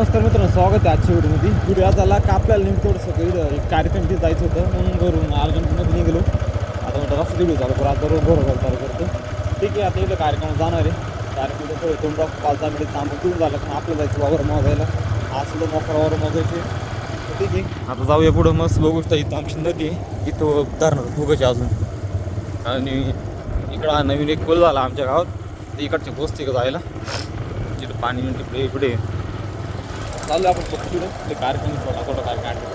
नमस्कार मित्रांनो स्वागत आहे आजच्या व्हिडिओमध्ये. व्हिडिओ आज आला का आपल्याला नेमकं थोडंसं इथं एक कार्यक्रम तिथे जायचं होतं. म्हणून घरून अर्जंटमध्ये निघालो. आता म्हणतो रस्ता व्हिडिओ चालू करू आता रोज घोरं चालू करतो. ठीक आहे आता इथं कार्यक्रम जाणार आहे. कार्यक्रम थोडं दोन तास पाच दहा मिनिट थांबून तुम्ही झालं पण आपलं जायचं वावर मोजायला आज सुद्धा मोकरावर वावर मोजायचे ठीक आहे. आता जाऊया पुढं मस्त बघू शकता इथं आमची नदी आहे. इथं धरणार फुगाची अजून. आणि इकडं नवीन एक पूल झाला आमच्या गावात. ते इकडचे गोष्टी का जायला. तिथं पाणी पुढे इकडे. चालू आपण बघतो ते कार्यक्रम छोटा छोटा कार्यक्रम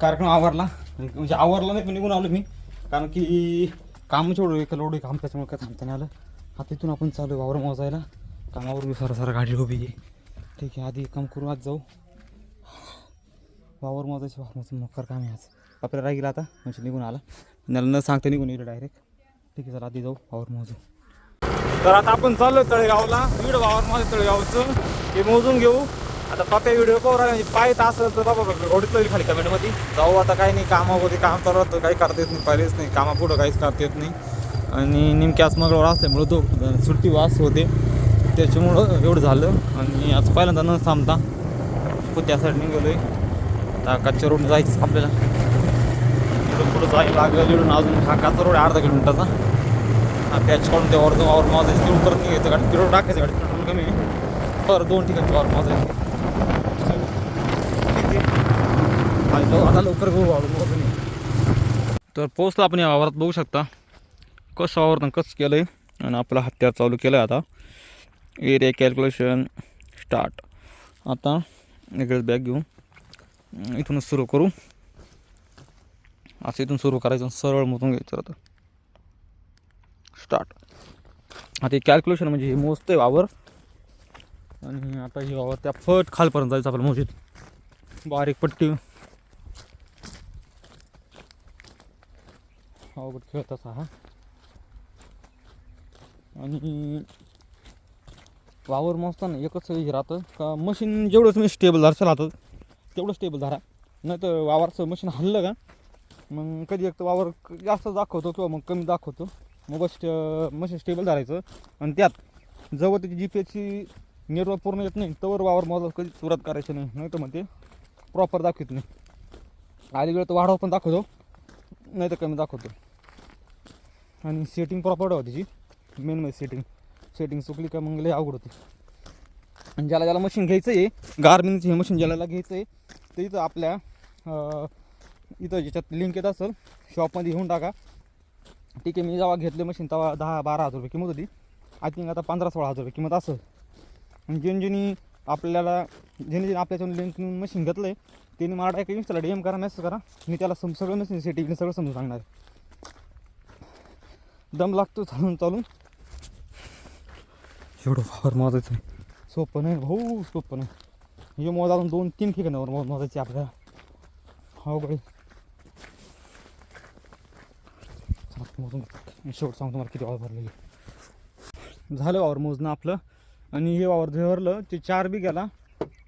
कार्यक्रम आवरला. म्हणजे आवरला नाही पण निघून आलो मी. कारण की काम छोडू एक लोड काम त्याच्यामुळे काय थांबता नाही आलं. आता तिथून आपण चालू वावर मोजायला. कामावर बी सारा सारा गाडी उभी आहे. ठीक आहे आधी काम करू आज जाऊ. वावर मोजायची वावर मोजून मोकार काम आहे आज. आपल्याला राहिला आता म्हणजे निघून आला. त्याला न सांगता निघून येईल डायरेक्ट ठीक आहे चला आधी जाऊ वावर मोजू. तर आता आपण चाललोय तळेगावला. बीड वावर माझं तळेगावचं. हे मोजून घेऊ. आता पप्या व्हिडिओ पाहू राहिला म्हणजे असेल तर बाबा ओढीत येईल खाली कमेंटमध्ये. जाऊ आता काही नाही कामामध्ये काम चालू तर काही करता येत नाही पहिलेच नाही. कामापुढं काहीच करता येत नाही. आणि नेमक्याच मगळवर मंगळवार असल्यामुळं तो सुट्टी वास होते. त्याच्यामुळं एवढं झालं. आणि आज पहिल्यांदा न थांबता त्या साईडने गेलो आहे आता कच्च्या रोड जायचं आपल्याला. इकडून पुढं जायला लागलं इकडून अजून हा कच्चा रोड अर्धा किलोमीटरचा. हां कॅच काढून त्या वर वावर माझायचं तिकडून परत निघायचं गाडी तिकडून टाकायचं गाडी. पेट्रोल कमी आहे. बरं दोन ठिकाणची वावर माझायचं आता लवकर घेऊ वावर मोजून तर पोचला आपण या वावरात बघू शकता. कसं वावरतं कसं केलं आहे आणि आपला हत्यार चालू केलं आहे आता. एरिया कॅल्क्युलेशन स्टार्ट आता इकडेच बॅग घेऊ. इथूनच सुरू करू. असं इथून सुरू करायचं सरळ मोजून घ्यायचं आता. स्टार्ट. आता हे कॅल्क्युलेशन म्हणजे हे मोजतंय वावर. आणि आता हे वावर त्या फट खालपर्यंत जायचं आपलं मोजीत. बारीक पट्टी. अवघड खेळत असा हा. आणि वावर मोजताना एकच हे राहतं का मशीन जेवढं तुम्ही स्टेबल धरचं राहतं तेवढं स्टेबल धरा नाही तर वावरचं मशीन हल्लं का? मग कधी एक तर वावर जास्त दाखवतो किंवा मग कमी दाखवतो. मग मशीन स्टेबल धरायचं. आणि त्यात जवळ त्याची जी पी एसची नेटवर्क पूर्ण येत नाही. तवर वावर मोजा कधी सुरुवात करायची नाही. नाही तर मग ते प्रॉपर दाखवत नाही. आधी वेळ तर वाढव पण दाखवतो. नाही तर कमी दाखवतो. आणि सेटिंग प्रॉपर ठेवा त्याची. मेन म्हणजे सेटिंग सेटिंग चुकली का मग लय अवघड होते. आणि ज्याला ज्याला मशीन घ्यायचं आहे गार्मिनचं हे मशीन ज्याला घ्यायचं आहे ते इथं आपल्या इथं ज्याच्यात लिंक येत असेल शॉपमध्ये घेऊन टाका. ठीक आहे मी जेव्हा घेतलं मशीन तेव्हा दहा बारा हजार रुपये किंमत होती. आय थिंक आता पंधरा सोळा हजार रुपये किंमत असेल. आणि जेनी आपल्याला ज्यांनी ज्यांनी आपल्याच्या मशीन घेतलं आहे त्यांनी मला डायरेक्ट इंस्टाला डी एम करा मेसेज करा. मी त्याला सम सगळं मशीन सेटिंग सगळं समजून सांगणार आहे. दम लागतो चालून चालून. एवढं फार मोजायचं आहे सोपं नाही भाऊ सोपं नाही. हे मोज दोन तीन ठिकाणावर मोज मोजायचे आपल्याला. हो गडी मोजून शेवट सांगतो मला किती वावर भरले झालं वावर मोजणं आपलं. आणि हे वावर भरलं ते चार बी गेला.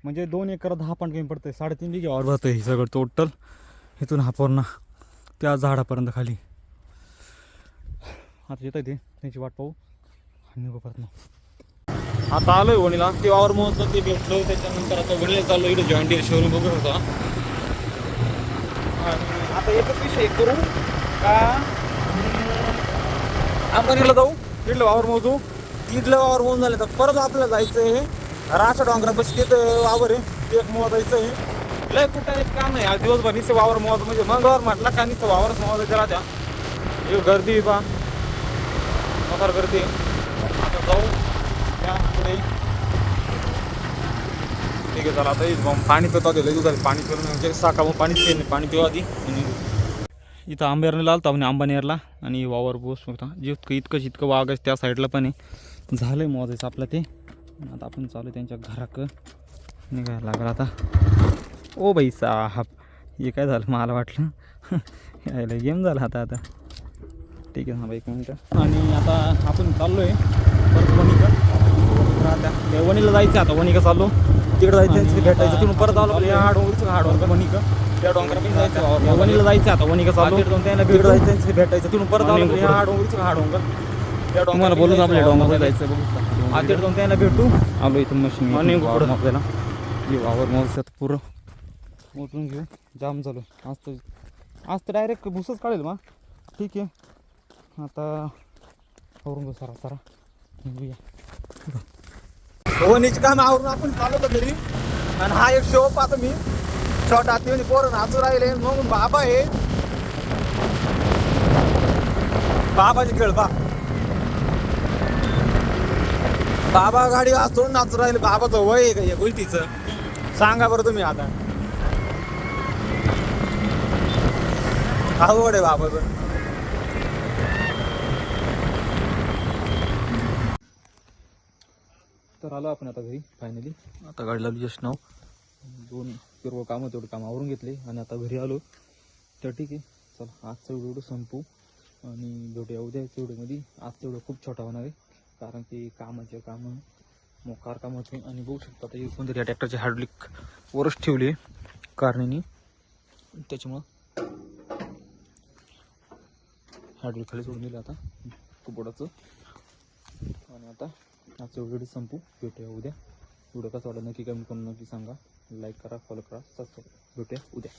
म्हणजे दोन एकर दहा पण कमी पडतंय. साडेतीन बी वावर भरतं हे सगळं टोटल इथून हा पूर्ण त्या झाडापर्यंत खाली. आता येत आहे ते. त्यांची वाट पाहू. आणि निघू परत मग. आता आलोय वणीला. ते वावर मोजलं ते भेटलो. त्याच्यानंतर आता वणीला चाललो इकडे जॉईंट शोरूम बघत होता. आता एकच विषय करू का आपण अंबानीला जाऊ. तिथलं वावर मोजू. तिथलं वावर मोजून झालं तर परत आपल्याला जायचं आहे. राशा डोंगरापाशी तिथं वावर आहे. ते एक मोजायचं आहे. लय कुठं एक काम नाही आज दिवसभर निसं वावर मोज म्हणजे मंगळवार म्हटलं का निसं वावरच मोजायचं राहत्या. हे गर्दी बा. मोकार गर्दी आहे. आता जाऊ. त्या पुढे. ठीक आहे चला आता पाणी पितो. आधी लई झालं पाणी पिऊन म्हणजे साका मग पाणी पिणे पाणी पिऊ आधी. आणि इथं आंबेरने आलता म्हणजे आंबानेरला आणि वावर बोस होता जितकं इतकं जितकं वाघ आहे त्या साईडला पण आहे. झालं आहे मोजायचं आपलं ते. आता आपण चालू आहे त्यांच्या घराक. निघायला लागला आता. ओ बाई साहब हे काय झालं मला वाटलं. यायला गेम झाला आता आता. ठीक आहे हां बाई एक मिनटं. आणि आता आपण चाललो आहे परत आता वणीला जायचं आता. वणिका चाललो. तिकडे जायचं तिथे भेटायचं. तिकडून परत आलो या डोंगरचं हा डोंगर वणीका. त्या डोंगरामध्ये जायचं. वणीला जायचं आता वणीका चाललो त्यांना भेट. जायचं तिथे भेटायचं. तिकडून परत आलो या डोंगरचं हा डोंगर तुम्हाला बोलून आपल्या डोंगरावर जायचं बघू. आता जाऊन त्यांना भेटू. आलो इथं मशीन आणि पुढं. हे वावर मोजतात पुरं. मोजून घेऊ. जाम झालो आज तर आज तर डायरेक्ट भुसच काढेल मग ठीक आहे. आता घेऊ सारा सारा निघूया. धोनीचे काम आवरून आपण चालवतो घरी. आणि हा एक शो पाहतो मी. शॉर्ट आत येऊन पोरं नाचू राहिले. मग बाबा आहे बाबाचे खेळ बा बाबा गाडी वाचून नाचू राहिले. बाबाचं वय आहे का या गोष्टीचं? सांगा बरं तुम्ही आता. आवड आहे बाबाचं. आलो आपण आता घरी फायनली आता गाडी लावली जस्ट नाव दोन किरकोळ कामं तेवढे काम आवरून घेतले आणि आता घरी आलो. तर ठीक आहे चल आजचं व्हिडिओ संपू आणि भेटूया उद्या तेवढ्यामध्ये आज तेवढं खूप छोटा होणार आहे कारण की कामाचे कामं मोकार काम होते. आणि बघू शकता आता कोणतरी या ट्रॅक्टरची हार्डलिक वरच ठेवली आहे कारणीनी त्याच्यामुळं हार्डलिक खाली सोडून दिलं आता कुबोडाचं आणि आता आजचा व्हिडिओ संपू. भेटूया उद्या. व्हिडिओ कसा वाटला नक्की कमेंट करून नक्की सांगा. लाईक करा फॉलो करा सबस्क्राईब भेटूया उद्या.